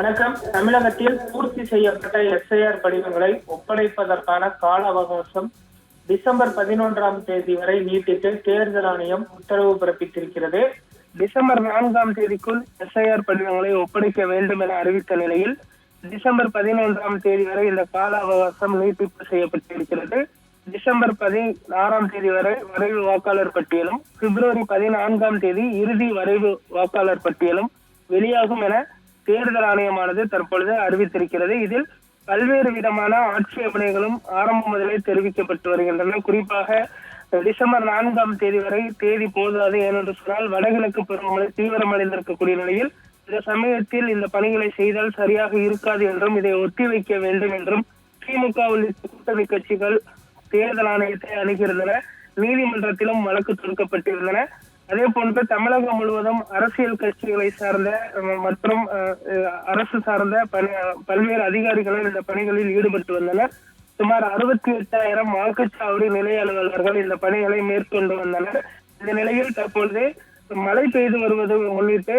வணக்கம். தமிழகத்தில் பூர்த்தி செய்யப்பட்ட எஸ்ஐஆர் படிவங்களை ஒப்படைப்பதற்கான கால அவகாசம் டிசம்பர் பதினொன்றாம் தேதி வரை நீட்டித்து தேர்தல் ஆணையம் உத்தரவு பிறப்பித்திருக்கிறது. டிசம்பர் நான்காம் தேதிக்குள் எஸ்ஐஆர் படிவங்களை ஒப்படைக்க வேண்டும் என அறிவித்த நிலையில் டிசம்பர் பதினொன்றாம் தேதி வரை இந்த கால அவகாசம் நீட்டிப்பு செய்யப்பட்டிருக்கிறது. டிசம்பர் பதினாறாம் தேதி வரை வரைவு வாக்காளர் பட்டியலும் பிப்ரவரி பதினான்காம் தேதி இறுதி வரைவு வாக்காளர் பட்டியலும் வெளியாகும் என தேர்தல் ஆணையமானது தற்பொழுது அறிவித்திருக்கிறது. இதில் பல்வேறு விதமான ஆட்சேபனைகளும் ஆரம்பம் முதலே தெரிவிக்கப்பட்டு வருகின்றன. குறிப்பாக டிசம்பர் நான்காம் தேதி வரை தேதி போதாது ஏனென்று சொன்னால் வடகிழக்கு பருவமழை தீவிரமடைந்திருக்கக்கூடிய நிலையில் இந்த சமயத்தில் இந்த பணிகளை செய்தால் சரியாக இருக்காது என்றும் இதை ஒத்தி வைக்க வேண்டும் என்றும் திமுக உள்ளிட்ட கூட்டணி கட்சிகள் தேர்தல் ஆணையத்தை அணுகியிருந்தன. நீதிமன்றத்திலும் வழக்கு தொடுக்கப்பட்டிருந்தன. அதே போன்று தமிழகம் முழுவதும் அரசியல் கட்சிகளை சார்ந்த மற்றும் அரசு சார்ந்த பணி பல்வேறு அதிகாரிகளும் இந்த பணிகளில் ஈடுபட்டு வந்தனர். சுமார் அறுபத்தி எட்டாயிரம் வாக்குச்சாவடி நிலைய அலுவலர்கள் இந்த பணிகளை மேற்கொண்டு வந்தனர். இந்த நிலையில் தற்பொழுது மழை பெய்து வருவது உள்ளிட்டு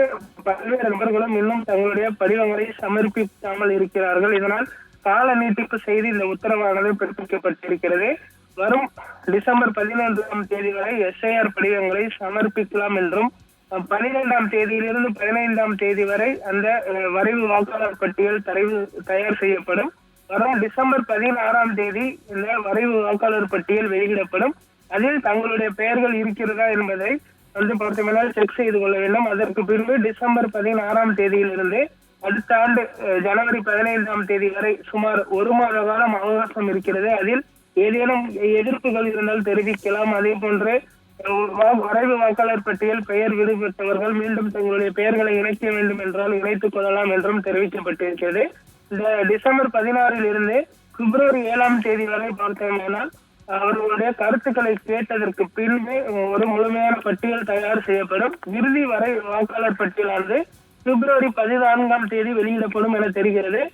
பல்வேறு நபர்களும் இன்னும் தங்களுடைய படிவங்களை சமர்ப்பிக்காமல் இருக்கிறார்கள். இதனால் கால நீட்டிப்பு செய்து இந்த உத்தரவானது பிறப்பிக்கப்பட்டிருக்கிறது. வரும் டிசம்பர் பதினொன்றாம் தேதி வரை எஸ்ஐஆர் படிவங்களை சமர்ப்பிக்கலாம் என்றும் பனிரெண்டாம் தேதியிலிருந்து பதினைந்தாம் தேதி வரை அந்த வரைவு வாக்காளர் பட்டியல் தரைவு தயார் செய்யப்படும். வரும் டிசம்பர் பதினாறாம் தேதி இந்த வரைவு வாக்காளர் பட்டியல் வெளியிடப்படும். அதில் தங்களுடைய பெயர்கள் இருக்கிறதா என்பதை வந்து பார்த்தோம்னால் செக் செய்து கொள்ள வேண்டும். அதற்கு பின்பு டிசம்பர் பதினாறாம் தேதியிலிருந்து அடுத்த ஆண்டு ஜனவரி பதினைந்தாம் தேதி வரை சுமார் ஒரு மாத காலம் அவகாசம் இருக்கிறது. அதில் ஏதேனும் எதிர்ப்புகள் இருந்தால் தெரிவிக்கலாம். அதே போன்று வா- வரைவு வாக்காளர் பட்டியல் பெயர் விடுபட்டவர்கள் மீண்டும் தங்களுடைய பெயர்களை இணைக்க வேண்டும் என்றால் இணைத்துக் கொள்ளலாம் என்றும் தெரிவிக்கப்பட்டிருக்கிறது. இந்த டிசம்பர் பதினாறில் இருந்து பிப்ரவரி ஏழாம் தேதி வரை பார்த்தோமேனால் அவர்களுடைய கருத்துக்களை கேட்டதற்கு பின்பு ஒரு முழுமையான பட்டியல் தயார் செய்யப்படும். இறுதி வரை வாக்காளர் பட்டியலானது பிப்ரவரி பதினான்காம் தேதி வெளியிடப்படும் என தெரிகிறது.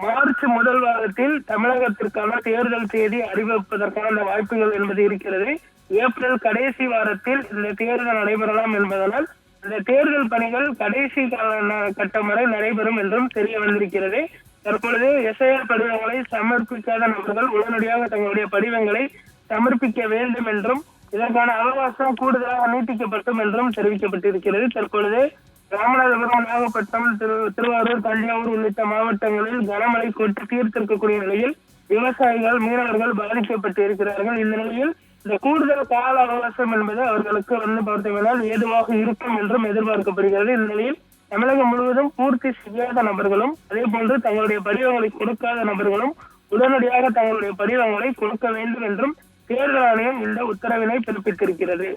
மார்ச் முதல் வாரத்தில் தமிழகத்திற்கான தேர்தல் தேதி அறிவிப்பதற்கான வாய்ப்புகள் என்பது இருக்கிறது. ஏப்ரல் கடைசி வாரத்தில் இந்த தேர்தல் நடைபெறலாம் என்பதனால் இந்த தேர்தல் பணிகள் கடைசி கால- கட்டம் வரை நடைபெறும் என்றும் தெரிய வந்திருக்கிறது. தற்பொழுது எஸ்ஐஆர் படிவங்களை சமர்ப்பிக்காத நபர்கள் உடனடியாக தங்களுடைய படிவங்களை சமர்ப்பிக்க வேண்டும் என்றும் இதற்கான அவகாசம் கூடுதலாக நீட்டிக்கப்பட்டும் என்றும் தெரிவிக்கப்பட்டிருக்கிறது. தற்பொழுது ராமநாதபுரம் நாகப்பட்டினம் திரு திருவாரூர் தஞ்சாவூர் உள்ளிட்ட மாவட்டங்களில் கனமழை கொட்டி தீர்த்திருக்கக்கூடிய நிலையில் விவசாயிகள் மீனவர்கள் பாதிக்கப்பட்டு இருக்கிறார்கள். இந்த நிலையில் இந்த கூடுதல் கால அவகாசம் என்பது அவர்களுக்கு வந்து பார்த்தீங்கன்னா ஏதுவாக இருக்கும் என்றும் எதிர்பார்க்கப்படுகிறது. இந்த நிலையில் தமிழகம் முழுவதும் பூர்த்தி செய்யாத நபர்களும் அதே போன்று தங்களுடைய படிவங்களை கொடுக்காத நபர்களும் உடனடியாக தங்களுடைய படிவங்களை கொடுக்க வேண்டும் என்றும் தேர்தல் ஆணையம் இந்த உத்தரவினை பிறப்பித்திருக்கிறது.